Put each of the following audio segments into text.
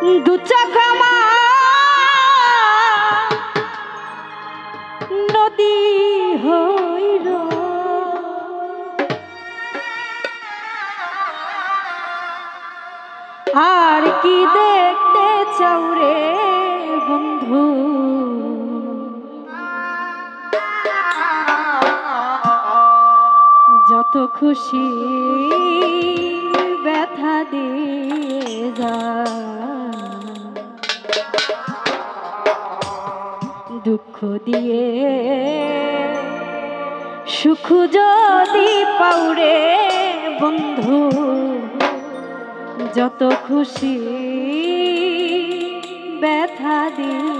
দু চাকা নদী হইল। আর কি দেখতে চাউরে বন্ধু? যত খুশি দুঃখ দিয়ে। সুখ যদি পাউরে বন্ধু যত খুশি ব্যথা দিয়ে।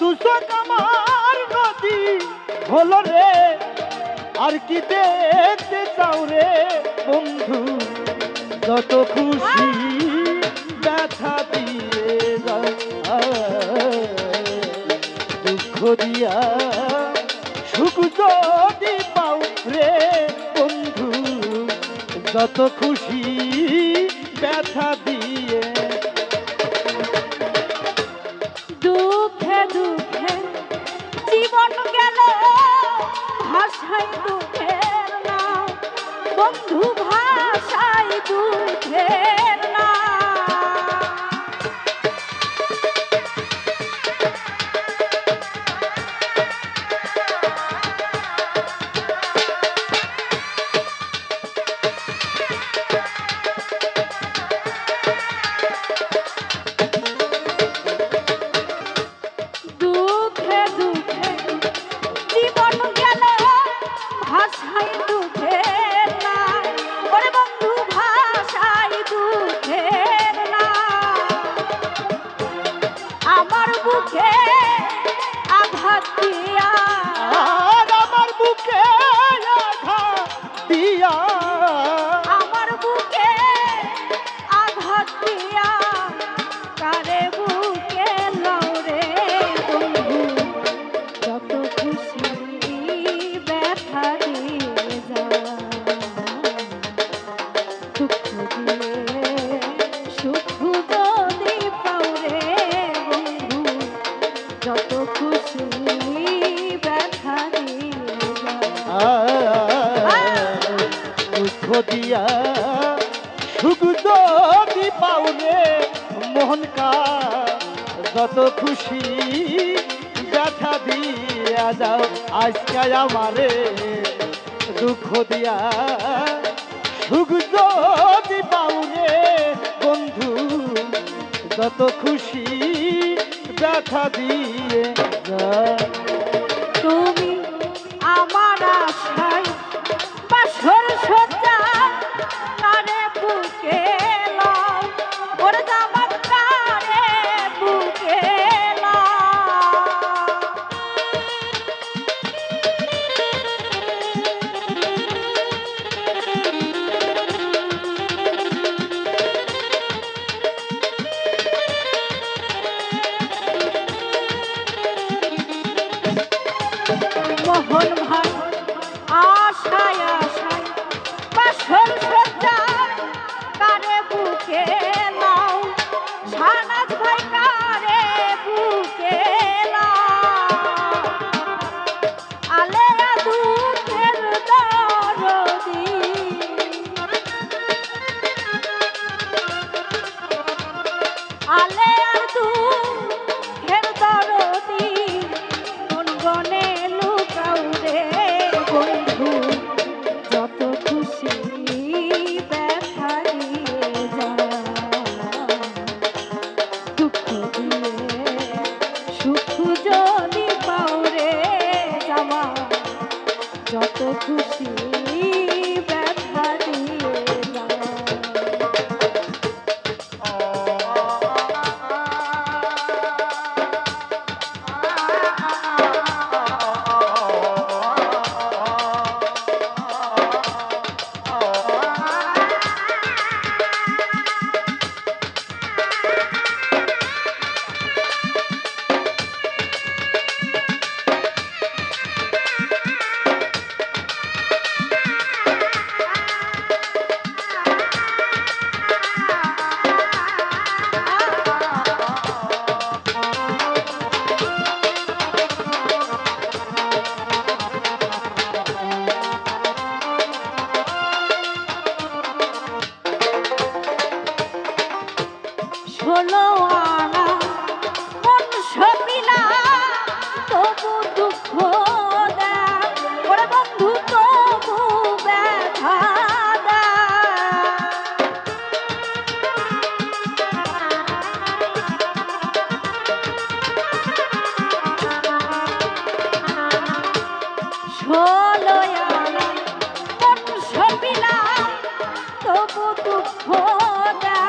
দূষণ আমার নদী হলো রে। আর কি দেখতে চাও রে বন্ধু? যত খুশি ব্যথা দিয়ে দুঃখ দিয়া সুখ যদি পাও রে বন্ধু, যত খুশি ব্যথা দিয়ে ভাষায় দুঃখের নাম। বন্ধু ভাষায় দুঃখের দিয়া সুখ যদি পাউলে মোহনকা যত খুশি ব্যথা দিয়া যাও। আজকে আমারে দুঃখ দিয়া সুখ যদি পাউরে বন্ধু যত খুশি ব্যথা দিয়ে যা। ছানা ও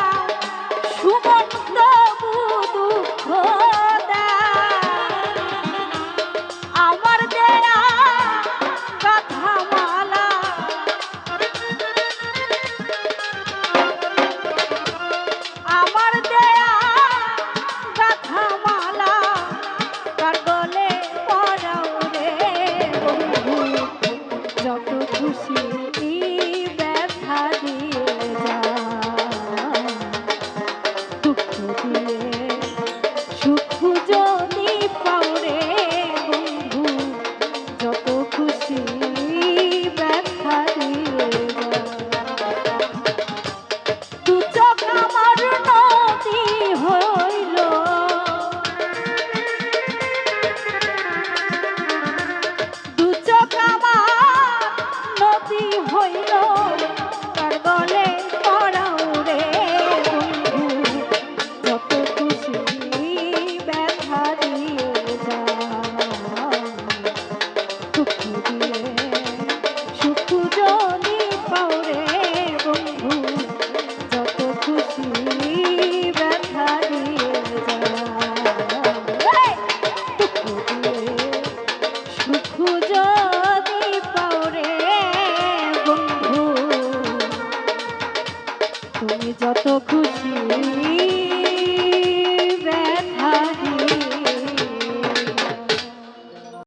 বলে পড়া